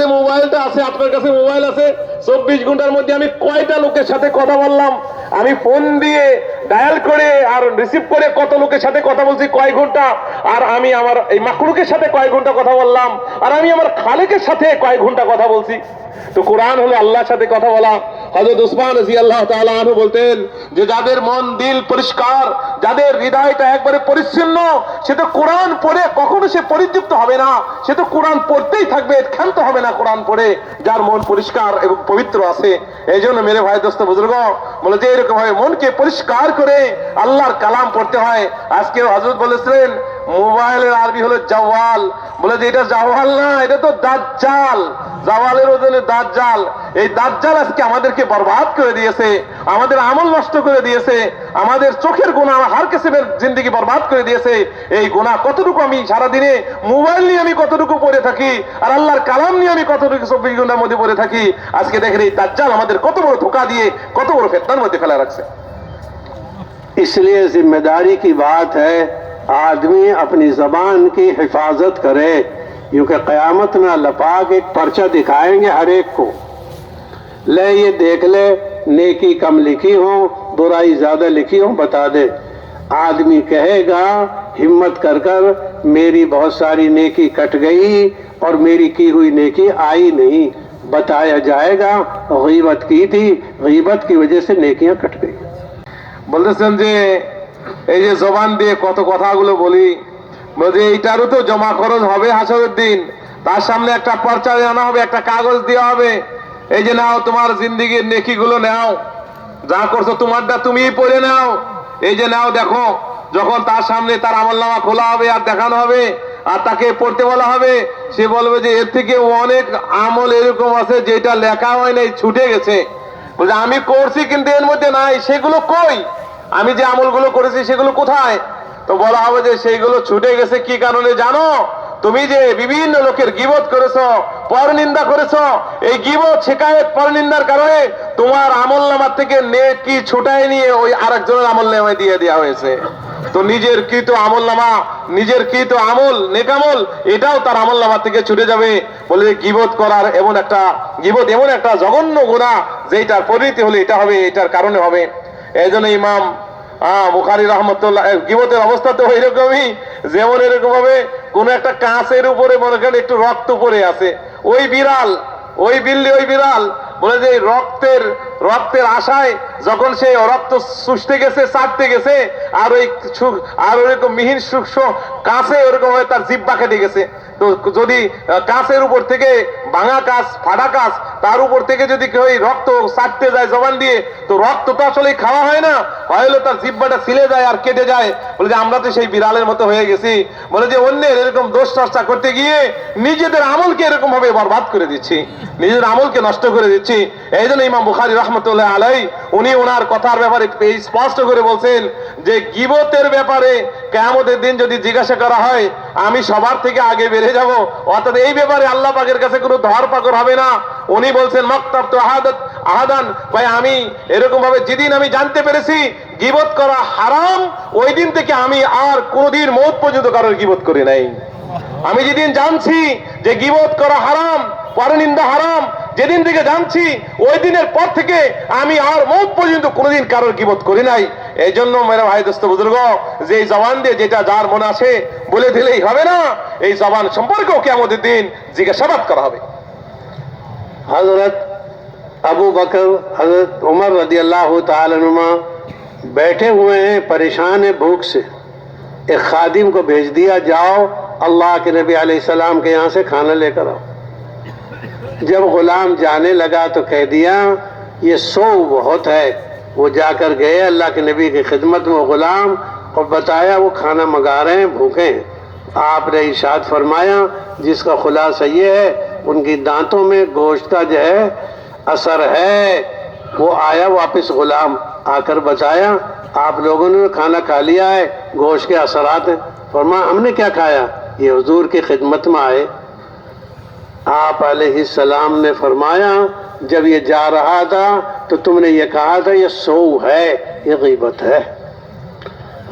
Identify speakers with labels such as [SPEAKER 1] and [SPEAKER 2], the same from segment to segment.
[SPEAKER 1] যে মোবাইলটা আছে, আপনার কাছে মোবাইল আছে, চব্বিশ ঘণ্টার মধ্যে আমি কয়টা লোকের সাথে কথা বললাম? আমি ফোন দিয়ে ডায়াল করে আর রিসিভ করে কত লোকের সাথে কথা বলছি কয় ঘণ্টা, আর আমি আমার এই মাকড়ুকের সাথে কয় ঘণ্টা কথা বললাম, আর আমি আমার খালেকের সাথে কয় ঘণ্টা কথা বলছি। তো কোরআন হলো আল্লাহর সাথে কথা বলা হজরত উসমান রাজি আল্লাহ আনহু বলতেন যে যাদের মন, দিল পরিষ্কার, যাদের হৃদয়টা একবারে পরিচ্ছন্ন, সে তো কোরআন পড়ে, কখনো সে পরিতৃপ্ত হবে না। সে তো কোরআন পড়তেই থাকবে, ক্ষান্ত হবে না কোরআন পড়ে, যার মন পরিষ্কার এবং পবিত্র আছে। এই জন্য মেরে ভাই, দোস্ত বুজুর্গ, বলে যে এরকম ভাবে মনকে পরিষ্কার করে আল্লাহর কালাম পড়তে হয়। আজকে হজরত বলেছিলেন, মোবাইলের আরবি হলো জওয়াল। বলে যে এটা জওয়াল না এটা তো দাজ্জাল জাওয়ালের ওজনে দাজ্জাল এই দাজ্জাল আজকে আমাদেরকে বরবাদ করে দিয়েছে আমাদের আমল নষ্ট করে দিয়েছে আমাদের চোখের গুণা হার কেসেবের জিন্দগি বরবাদ করে দিয়েছে এই গুণা কতটুকু আমি সারাদিনে মোবাইল নিয়ে আমি কতটুকু পড়ে থাকি আর আল্লাহর কালাম নিয়ে আমি কতটুকু চব্বিশ ঘন্টার মধ্যে পড়ে থাকি আজকে দেখেন এই দাজ্জাল আমাদের কত বড় ধোকা দিয়ে কত বড় ফেতনার মধ্যে ফেলা রাখছে
[SPEAKER 2] इसलिए जिम्मेदारी की बात है آدمی اپنی زبان کی حفاظت کرے، کیونکہ قیامت میں اللہ پاک ایک پرچہ دکھائیں گے ہر ایک کو۔ لے یہ دیکھ لے، نیکی کم لکھی ہو برائی زیادہ لکھی ہو بتا دے۔ آدمی کہے گا، ہمت کر کر، میری بہت ساری نیکی کٹ گئی اور میری کی ہوئی نیکی آئی نہیں۔ بتایا جائے گا، غیبت کی تھی، غیبت کی وجہ سے
[SPEAKER 1] نیکیاں کٹ گئی۔ بولتے سمجھے جی، এই যে জবান দিয়ে কত কথাগুলো বলি বলছে এইটারও তো জমা খরচ হবে হাসরের দিন তার সামনে একটা পর্চা আনা হবে, একটা কাগজ দেওয়া হবে। এই যে নাও তোমার জিন্দিগির নেকিগুলো নাও। যা করছ তোমারটা তুমিই পড়ে নাও। এই যে নাও দেখো, যখন তার সামনে তার আমলনামা খোলা হবে আর দেখানো হবে, আর তাকে পড়তে বলা হবে, সে বলবে যে, এর থেকে অনেক আমল এরকম আছে যেটা লেখা হয় নাই, ছুটে গেছে। বলছে, আমি করছি কিন্তু এর মধ্যে নাই, সেগুলো কই? আমি যে আমলগুলো করেছি সেগুলো কোথায়? তো বলা হবে যে সেইগুলো ছুটে গেছে কি কারণে জানো? তুমি যে বিভিন্ন লোকের গিবত করেছ, পরনিন্দা করেছ, এই গিবত শেখায়ত পরনিন্দার কারণে তোমার আমল নামার থেকে নেট কি ছুটাই নিয়ে ওই আরেকজনের আমল নামায় দিয়ে দেওয়া হয়েছে। তো নিজের কৃত আমল নামা নিজের কৃত আমল, নেকামল, এটাও তার আমল নামা থেকে ছুটে যাবে বলে যে গিবত করার এমন একটা, গিবত এমন একটা জঘন্য গুণা যেটার পরিণতি হলে এটা হবে, এটার কারণে হবে। এই জন্য ইমাম আহ বুখারি রহমতুল্লাহ গিবতের অবস্থা তো এরকমই যেমন এরকম ভাবে কোন একটা কাঁচের উপরে মনে করেন একটু রক্ত পড়ে আছে, ওই বিড়াল, ওই বিল্লি, ওই বিড়াল, বলে যে রক্তের রক্তের আশায় যখন সে রক্ত শুষতে গেছে চাটতে গেছে, আর ওই আর ওরকম মিহিন সূক্ষ্ম কাছে ওরকম তার জিব্বা কেটে গেছে। তো যদি কাঁচের উপর থেকে ভাঙা কাঁচ, ফাটা কাঁচ তার উপর থেকে যদি কেউ রক্ত চাটতে যায় জবান দিয়ে, তো রক্ত তো আসলে খাওয়া হয় না। হয়তো তার জিব্বাটা ছিলে যায় আর কেটে যায়। বলে যে, আমরা তো সেই বিড়ালের মতো হয়ে গেছি। বলে যে, অন্যের এরকম দোষ চর্চা করতে গিয়ে নিজেদের আমলকে এরকম ভাবে বরবাদ করে দিচ্ছি। নিজের আমলকে নষ্ট করে দিচ্ছি। এই জন্য ইমাম বুখারি রহমতুল্লাহ আলাই উনি ওনার কথার ব্যাপারে স্পষ্ট করে বলছেন যে, গিবতের ব্যাপারে কেমতের দিন যদি জিজ্ঞাসা করা হয়, আমি সবার থেকে আগে বেড়ে যাব। অর্থাৎ এই ব্যাপারে আল্লাহ পাকের কাছে কোনো ধর পাকর হবে না। উনি বলছেন, মক্তাব তো আহাদাত, আহাদান। ভাই আমি এরকম ভাবে যেদিন আমি জানতে পেরেছি, গিবত করা হারাম, ওই দিন থেকে আমি আর কোনোদিন মৌত পর্যন্ত কারোর গিবত করি নাই। আমি যেদিন জানছি যে গিবত করা হারাম পরনিন্দা হারাম, যেদিন থেকে জানছি, ওই দিনের পর থেকে আমি আর মৌত পর্যন্ত কোনোদিন কারোর গিবত করি নাই। এই জন্য মেরা ভাই, দোস্ত বুজুর্গ, যে জবান দিয়ে যেটা যার মনে আছে বলে দিলেই হবে না। এই জবান সম্পর্কেও কে আমাদের দিন জিজ্ঞাসাবাদ করা হবে।
[SPEAKER 2] حضرت ابو بکر، حضرت عمر رضی اللہ تعالی نما بیٹھے ہوئے ہیں پریشان ہیں بھوک سے۔ ایک خادم کو بھیج دیا، جاؤ، اللہ کے نبی علیہ السلام کے یہاں سے کھانا لے کر آؤ۔ جب غلام جانے لگا تو کہہ دیا، یہ سو بہت ہے۔ وہ جا کر گئے، اللہ کے نبی کی خدمت میں غلام، اور بتایا وہ کھانا منگا رہے ہیں، بھوکے ہیں۔ آپ نے ارشاد فرمایا، جس کا خلاصہ یہ ہے ان کی دانتوں میں گوشت کا جو ہے اثر ہے، وہ آیا واپس غلام، آ کر بچایا۔ آپ لوگوں نے کھانا کھا لیا ہے، گوشت کے اثرات ہیں۔ فرما ہم نے کیا کھایا؟ یہ حضور کی خدمت میں آئے۔ آپ علیہ السلام نے فرمایا، جب یہ جا رہا تھا تو تم نے یہ کہا تھا، یہ سو ہے، یہ غیبت ہے۔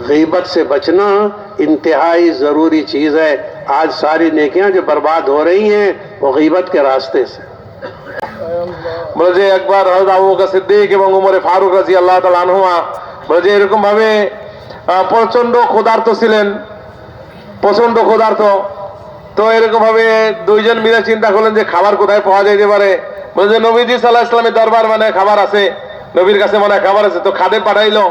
[SPEAKER 2] غیبت سے بچنا انتہائی ضروری چیز ہے۔ आज सारी नेकियां जो बर्बाद हो रही हैं वो गीबत के रास्ते से
[SPEAKER 1] বলে যে একবার হযরত আবু বকর সিদ্দিক এবং উমরে ফারুক রাজি আল্লাহ তাআলা আনহুমা বলে যে এরকম ভাবে আহ, প্রচন্ড ক্ষুধার্ত ছিলেন প্রচন্ড ক্ষুধার্ত তো এরকম ভাবে দুইজন মিলে চিন্তা করলেন যে খাবার কোথায় পাওয়া যাইতে পারে বলে যে নবীজি সাল্লাহ ইসলামের দরবার মানে খাবার আছে নবীর কাছে মানে খাবার আছে তো খাদে পাঠাইলো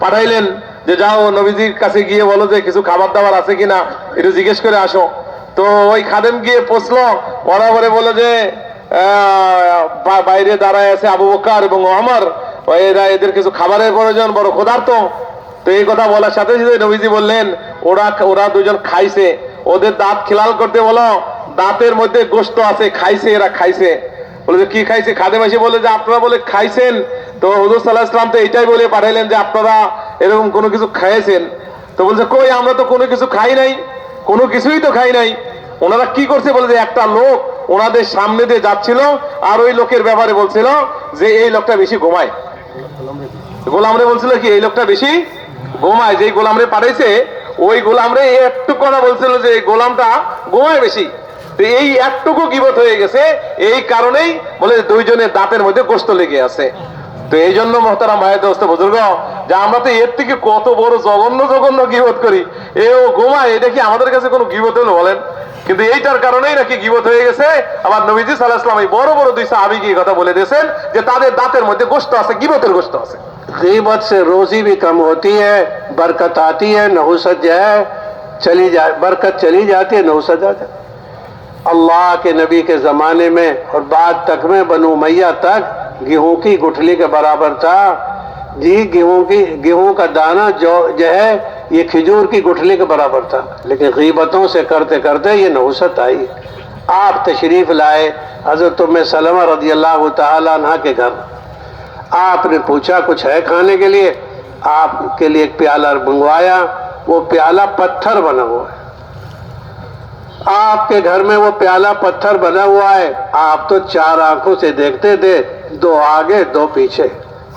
[SPEAKER 1] পাঠাইলেন যে যাও, নবীজির কাছে গিয়ে বলো যে কিছু খাবার দাবার আছে কিনা, একটু জিজ্ঞেস করে আসো। তো ওই খাদেম গিয়ে পৌঁছলো বরাবরে বলে যে বাইরে দাঁড়ায় আছে আবু বকর এবং আমার এরা এদের কিছু খাবারের প্রয়োজন, বড় ক্ষুধার্ত। তো এই কথা বলার সাথে সাথে নবীজি বললেন, ওরা ওরা দুজন খাইছে। ওদের দাঁত খেলাল করতে বলো, দাঁতের মধ্যে গোস্ত আছে, খাইছে, এরা খাইছে। বলে যে, কি খাইছে? খাদেম মাসি বলে যে, আপনারা বলে খাইছেন। তো হুজুর সাল্লাহ ইসলাম তো এটাই বলে পাঠাইলেন যে, আপনারা এরকম কোনো কিছু খাইয়েছেন, তো বলছে, কই, আমরা তো কোনো কিছু খাই নাই, কোনো কিছুই তো খাই নাই। ওনারা কি করছে বলে যে, একটা লোক ওনাদের সামনে দিয়ে যাচ্ছিল আর ওই লোকের ব্যাপারে বলছিল যে, এই লোকটা বেশি ঘুমায়। গোলামরে বলছিল কি, এই লোকটা বেশি ঘুমায়, যেই গোলামরে পাঠাইছে, ওই গোলামরে একটু কথা বলছিল যে গোলামটা ঘুমায় বেশি। এই একটুকু গিবত হয়ে গেছে, এই কারণেই বলে দুইজনের দাঁতের মধ্যে গোস্ত লেগে আছে। তো এই জন্য মহতারাম ভাই দোস্ত, বুজুর্গ যে আমরা তো এর থেকে কত বড় জঘন্য জঘন্য গিবত করি এ ও এটা কি আমাদের কাছে কোনো গিবত বলেন কিন্তু এইটার কারণেই নাকি গিবত হয়ে গেছে আমার নবীজি সাল্লাহ ইসলাম এই বড় বড় দুই সাহাবি কথা বলে দিয়েছেন যে তাদের দাঁতের মধ্যে গোস্ত আছে গিবতের গোস্ত আছে
[SPEAKER 2] غیبت سے روزی بھی کم ہوتی ہے برکت آتی ہے نحوست جو برکت چلی جاتی ہے نحوست ہے اللہ کے نبی کے زمانے میں اور بعد تک میں بنو میاں تک گیہوں کی گٹھلی کے برابر تھا جی گیہوں کی، گیہوں کا دانہ جو جو ہے، یہ کھجور کی گٹھلی کے برابر تھا۔ لیکن غیبتوں سے کرتے کرتے یہ نوست آئی۔ آپ تشریف لائے حضرت میں سلمہ رضی اللہ تعالیٰ عنہ کے گھر۔ آپ نے پوچھا، کچھ ہے کھانے کے لیے؟ آپ کے لیے ایک پیالہ منگوایا۔ وہ پیالہ پتھر بنا ہوا ہے۔ آپ کے گھر میں وہ پیالہ پتھر بنا ہوا ہے۔ آپ تو چار آنکھوں سے دیکھتے تھے، دو آگے، دو پیچھے۔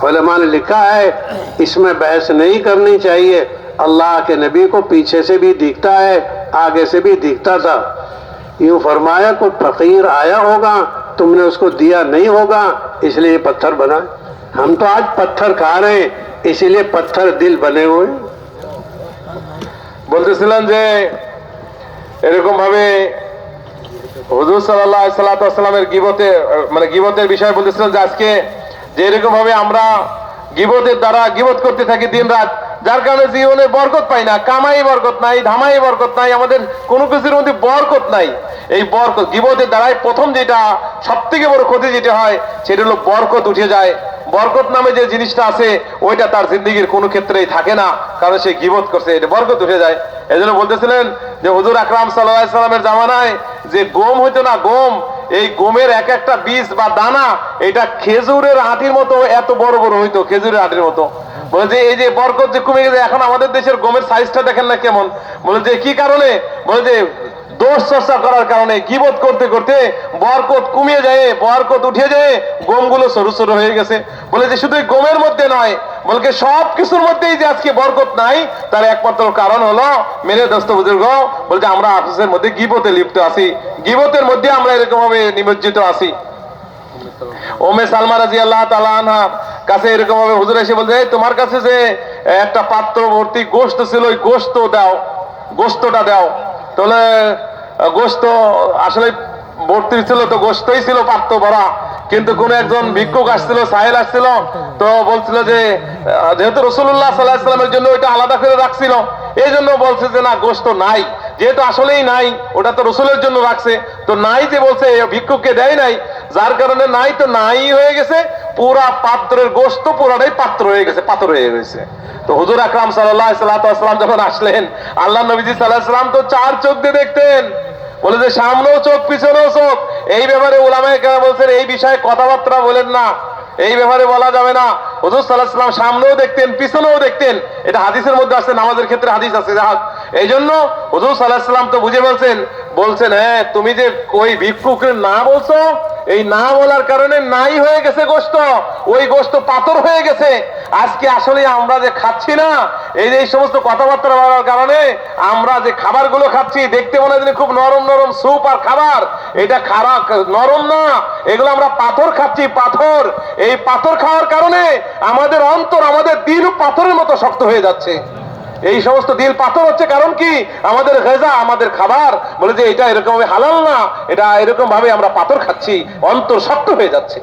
[SPEAKER 2] علماء نے لکھا ہے، اس میں بحث نہیں کرنی چاہیے۔ اللہ کے نبی کو پیچھے سے بھی دیکھتا ہے، آگے سے بھی دیکھتا تھا۔ یوں فرمایا، کوئی فقیر آیا ہوگا، تم نے اس کو دیا نہیں ہوگا، اس لیے پتھر بنا۔ ہم تو آج پتھر کھا رہے ہیں، اسی لیے پتھر دل بنے
[SPEAKER 1] ہوئے۔ বলতেছিলাম যে এরকম ভাবে হুজুর সাল্লাহ সাল্লাহ সাল্লামের গিবতে মানে গিবতের বিষয়ে বলতেছিলাম যে আজকে যে এরকম ভাবে আমরা গিবতের দ্বারা গিবত করতে থাকি দিন রাত যার কারণে জীবনে বরকত পাই না, কামাই বরকত নাই, ধামাই বরকত নাই, আমাদের কোনো কিছুর মধ্যে বরকত নাই। এই বরকত, গিবতের দ্বারাই প্রথম যেটা সব থেকে বড় ক্ষতি যেটা হয়, সেটা হলো বরকত উঠে যায়। বরকত নামে যে জিনিসটা আছে, ওইটা তার জিন্দিগির কোনো ক্ষেত্রেই থাকে না, কারণ সে গিবত করছে, এটা বরকত উঠে যায়। এই জন্য বলতেছিলেন যে হুজুর আকরাম সাল্লাহ সাল্লামের জামানায় যে গম হইতো না, গম এই গমের এক একটা বীজ বা দানা, এটা খেজুরের আটির মতো, এত বড় বড় হইতো, খেজুরের আটির মতো। বলে যে, এই যে বরকত যে কমে গেছে, এখন আমাদের দেশের গমের সাইজটা দেখেন না কেমন? বলে যে, কি কারণে? বলে যে দোষ চর্চা করার কারণে গিবত করতে করতে বরকত কমিয়ে যায়, বরকত উঠে যায়, গমগুলো সরু সরু হয়ে গেছে। বলে যে শুধু গমের মধ্যে নয়, বলকে সব কিছুর মধ্যেই যে আজকে বরকত নাই, তার একমাত্র কারণ হলো মেরে দোস্ত বুজুর্গ, বলছে আমরা আফিসের মধ্যে গিবতে লিপ্ত আছি। গিবতের মধ্যে আমরা এরকম ভাবে নিমজ্জিত আছি। ওমে সালমা রাজি আল্লাহ তালা কাছে এরকম ভাবে হুজুর এসে বলছে তোমার কাছে যে একটা পাত্র ভর্তি গোস্ত ছিল, ওই গোস্ত দাও গোস্তটা দাও। তাহলে গোস্ত আসলে ভর্তি ছিল তো গোস্তই ছিল পাত্র ভরা, কিন্তু কোন একজন ভিক্ষুক আসছিল, সাহেল আসছিল, তো বলছিল যে যেহেতু রসুল্লাহ সাল্লাহ সাল্লামের জন্য ওইটা আলাদা করে রাখছিল, এই জন্য বলছে যে, না, গোস্ত নাই। যেহেতু আসলেই নাই, ওটা তো রসুলের জন্য রাখছে, তো নাই যে বলছে ভিক্ষুককে দেয় নাই, যার কারণে নাই তো নাই হয়ে গেছে, পুরা পাত্রের গোস্ত পুরাটাই পাত্র হয়ে গেছে পাত্র হয়ে গেছে। তো হুজুর আকরাম সাল্লাহ সাল্লাম যখন আসলেন, আল্লাহ নবীজি সাল্লাহ সাল্লাম তো চার চোখ দিয়ে দেখতেন। বলে যে, সামনেও চোখ, পিছনেও চোখ। এই ব্যাপারে ওলামায় কেন বলছেন, এই বিষয়ে কথাবার্তা বলেন না। এই ব্যাপারে বলা যাবে না। হজুর সাল্লাহ সামনেও দেখতেন, পিছনেও দেখতেন। এটা হাদিসের মধ্যে আছে, নামাজের ক্ষেত্রে হাদিস আছে। এই জন্য হুজুর সাল্লাহ সাল্লাম তো বুঝে বলছেন বলছেন হ্যাঁ তুমি যে ওই ভিক্ষুকের না বলছো, এই না বলার কারণে নাই হয়ে গেছে গোস্ত ওই গোস্ত পাথর হয়ে গেছে। আজকে আসলে আমরা যে খাচ্ছি না, এই যে এই সমস্ত কথাবার্তা বলার কারণে আমরা যে খাবারগুলো খাচ্ছি, দেখতে মনে হয় খুব নরম নরম স্যুপ আর খাবার। এটা খারাপ নরম না, এগুলো আমরা পাথর খাচ্ছি, পাথর। এই পাথর খাওয়ার কারণে আমাদের অন্তর আমাদের দিল পাথরের মতো শক্ত হয়ে যাচ্ছে। এই সমস্ত দিল পাথর হচ্ছে কারণ কি? আমাদের গেজা، আমাদের খাবার। বলে যে এটা এরকম ভাবে হালাল না، এটা এরকম ভাবে আমরা পাথর খাচ্ছি، অন্তর শক্ত হয়ে যাচ্ছে।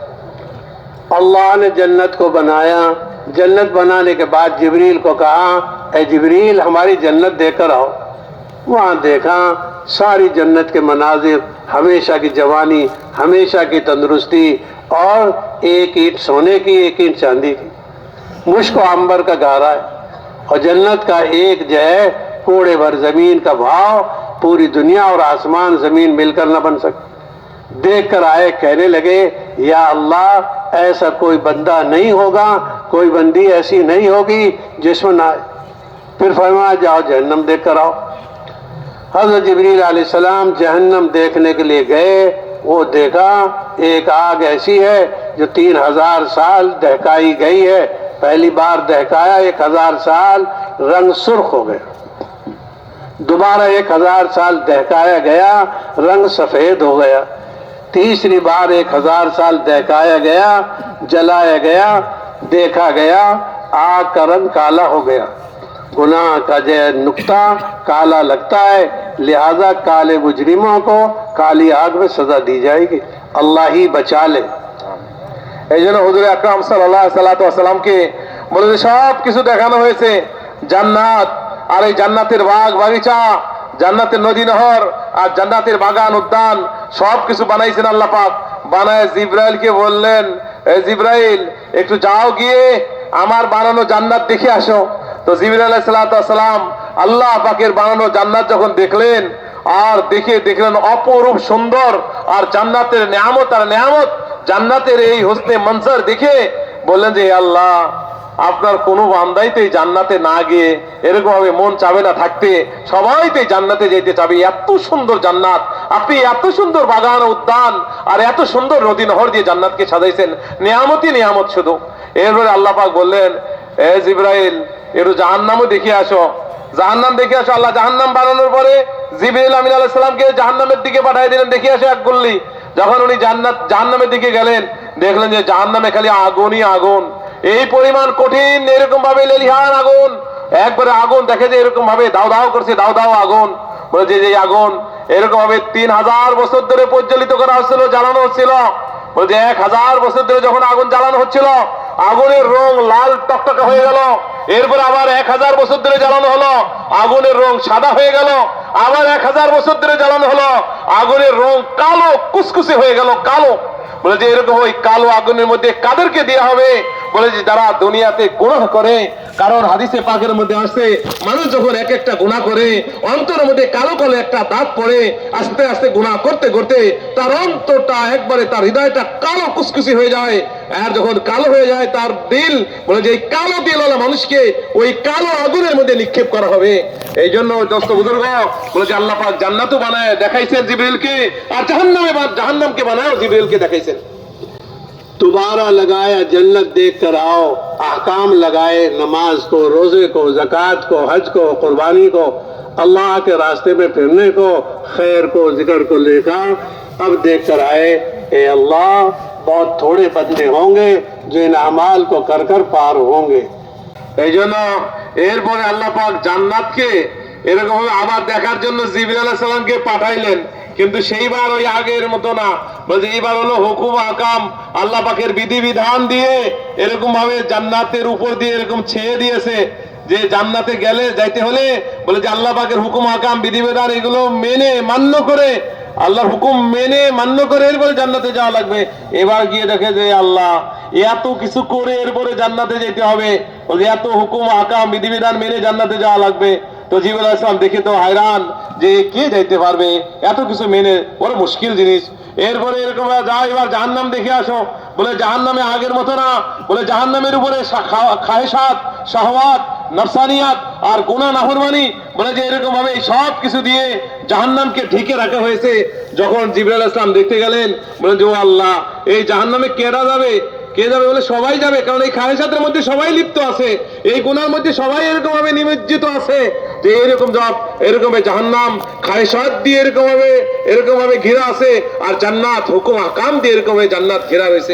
[SPEAKER 2] اللہ نے جنت کو بنایا جنت بنانے کے بعد جبریل کو کہا، اے جبریل، ہماری جنت دے کر آؤ وہاں دیکھا، ساری جنت کے مناظر ہمیشہ کی جوانی، ہمیشہ کی تندرستی اور ایک اینٹ سونے کی، ایک اینٹ چاندی کی۔ مشک و آمبر کا گارا ہے۔ اور جنت کا ایک جو ہے، کوڑے بھر زمین کا بھاؤ پوری دنیا اور آسمان زمین مل کر نہ بن سکتے دیکھ کر آئے کہنے لگے، یا اللہ، ایسا کوئی بندہ نہیں ہوگا، کوئی بندی ایسی نہیں ہوگی جس میں نہ پھر فرما جاؤ جہنم دیکھ کر آؤ۔ حضرت جبریل علیہ السلام جہنم دیکھنے کے لیے گئے۔ وہ دیکھا، ایک آگ ایسی ہے جو تین ہزار سال دہکائی گئی ہے۔ پہلی بار دہکایا، ایک ہزار سال رنگ سرخ ہو گیا۔ دوبارہ ایک ہزار سال دہکایا گیا، رنگ سفید ہو گیا۔ تیسری بار ایک ہزار سال دہکایا گیا، جلایا گیا، دیکھا گیا، آگ کا رنگ کالا ہو گیا۔ گناہ کا جو نقطہ کالا لگتا ہے، لہذا کالے مجرموں کو کالی آگ میں سزا دی جائے گی۔ اللہ ہی بچا لے۔
[SPEAKER 1] এই জন্য হুজুর আকরাম সাল্লাহ বলে যে সব কিছু দেখানো হয়েছে। জান্নাত, আর এই জান্নাতের বাগ বাগিচা, জান্নাতের নদী নহর, আর জান্নাতের বাগান, উদ্যান সব কিছু বানাইছেন আল্লাহ পাক। বানায় জিব্রাইলকে বললেন জিব্রাইল, একটু যাও গিয়ে আমার বানানো জান্নাত দেখে আসো। তো জিবরাইল সালাম আল্লাহ পাকের বানানো জান্নাত যখন দেখলেন, আর দেখে দেখলেন অপরূপ সুন্দর, আর জান্নাতের নিয়ামত, আর নিয়ামত জান্নাতের এই হোসনে মনসার দেখে বললেন যে আল্লাহ, আপনার কোনো বান্দাই তো এই জান্নাতে না গিয়ে এরকম ভাবে মন চাবে না থাকতে। সবাই তো জান্নাতে যেতে চাবে। এত সুন্দর জান্নাত। আপনি এত সুন্দর বাগান, উদ্যান আর এত সুন্দর নদী নহর দিয়ে জান্নাতকে সাজাইছেন। নিয়ামতই নিয়ামত শুধু। এরপরে আল্লাহ পাক বললেন, এ জিব্রাইল, একটু জাহান্নামও দেখে আসো। জাহান্নাম দেখে আসো। আল্লাহ জাহান্নাম বানানোর পরে জিবরিল আমিন আলাইহিস সালামকে জাহান্নামের দিকে পাঠিয়ে দিলেন। দেখে আসো এক গুল্লি। যখন উনি জান্নাত জাহান্নামের দিকে গেলেন, দেখলেন যে জাহান্নামে খালি আগুনই আগুন। এই পরিমাণ কঠিন এরকম ভাবে লেলিহান আগুন। একবারে আগুন দেখে যে এরকম ভাবে দাও দাও করছে, দাও দাও আগুন। বলছে যে আগুন। এরকম ভাবে তিন হাজার বছর ধরে প্রজ্বলিত করা হচ্ছিল, জ্বালানো হচ্ছিল। বলছে এক হাজার বছর ধরে যখন আগুন জ্বালানো হচ্ছিল আগুনের রং লাল টকটকে হয়ে গেল। এরপর আবার এক হাজার বছর ধরে জ্বালানো হলো। আগুনের রং সাদা হয়ে গেল। আবার এক হাজার বছর ধরে জ্বালানো হলো। আগুনের রং কালো, কুসকুসে হয়ে গেল, কালো। বলে যে এরকম ওই কালো আগুনের মধ্যে কাদেরকে দেওয়া হবে? বলে যে যারা দুনিয়াতে গুনাহ করে, কারণ হাদিসে পাকের মধ্যে আসছে, মানুষ যখন এক একটা গুনাহ করে, অন্তরের মধ্যে কালো কালো একটা দাগ পড়ে, আস্তে আস্তে গুনাহ করতে করতে তার অন্তরটা একবারে তার হৃদয়টা কালো কুসকুসি হয়ে যায়। আর যখন কালো হয়ে যায়, তার দিল বলে যে, এই কালো দিলওয়ালা মানুষকে, ওই কালো আগুনের মধ্যে নিক্ষেপ করা হবে। এই জন্য দোস্ত বুজুর্গ, বলে যে আল্লাহ পাক জান্নাতও বানায়, দেখাইছেন জিবরিলকে, আর জাহান্নামে জাহান্নামকে বানায় জিবরিলকে দেখাইছেন।
[SPEAKER 2] دوبارہ لگایا جنت دیکھ کر آؤ، احکام لگائے، نماز کو، روزے کو، زکوٰۃ کو، حج کو، قربانی کو، اللہ کے راستے میں پھرنے کو، خیر کو، ذکر کو لے کر اب دیکھ کر آئے۔ اے اللہ، بہت تھوڑے بندے ہوں گے جو ان اعمال کو کر کر پار ہوں گے۔
[SPEAKER 1] এই জন্য এরপরে আল্লাহ পাক জান্নাতকে এরকমভাবে আবার দেখার জন্য জিবির আলাহ সালামকে পাঠাইলেন কিন্তু সেইবার ওই আগের মতো না। বলছে, এইবার হলো হুকুম আকাম। আল্লাহ পাকের বিধিবিধান দিয়ে এরকম ভাবে জান্নাতের উপর দিয়ে এরকম ছেয়ে দিয়েছে যে জান্নাতে গেলে যাইতে হলে বলে যে আল্লাহ পাকের হুকুম আকাম, বিধিবিধান এগুলো মেনে মান্য করে, আল্লাহর হুকুম মেনে মান্য করে এরপরে জান্নাতে যাওয়া লাগবে। এবার গিয়ে দেখে যে আল্লাহ, এত কিছু করে এরপরে জান্নাতে যেতে হবে। এত হুকুম আকাম, বিধিবিধান মেনে জান্নাতে যাওয়া লাগবে। তো জিবুল ইসলাম দেখে তো হায়রান যে কে যাইতে পারবে? এত কিছু মেনে, বড় মুশকিল জিনিস। এরপরে এরকম যাও এবার জাহান্নাম দেখে আসো। বলে, জাহান্নামে আগের মতো না। বলে, জাহান্নামের উপরে খাহেসাত শাহওয়াত, নফসানিয়াত আর গুণা নাফরমানি। বলে যে, এরকম ভাবে সব কিছু দিয়ে জাহান্নামকে ঢেকে রাখা হয়েছে। যখন জিবরাল ইসলাম দেখতে গেলেন, বলে, যে ও আল্লাহ, এই জাহান্নামে কেডা যাবে? কে যাবে বলে সবাই যাবে। কারণ এই খায়সাতের মধ্যে সবাই লিপ্ত আছে। এই গুনার মধ্যে সবাই এরকম ভাবে নিমজ্জিত আছে। যে এরকম জব এরকম জাহান্নাম খায়সাদ দিয়ে এরকম ভাবে এরকম ভাবে ঘেরা আছে, আর জান্নাত, হুকুম, আকাম দিয়ে এরকম জান্নাত ঘেরা রয়েছে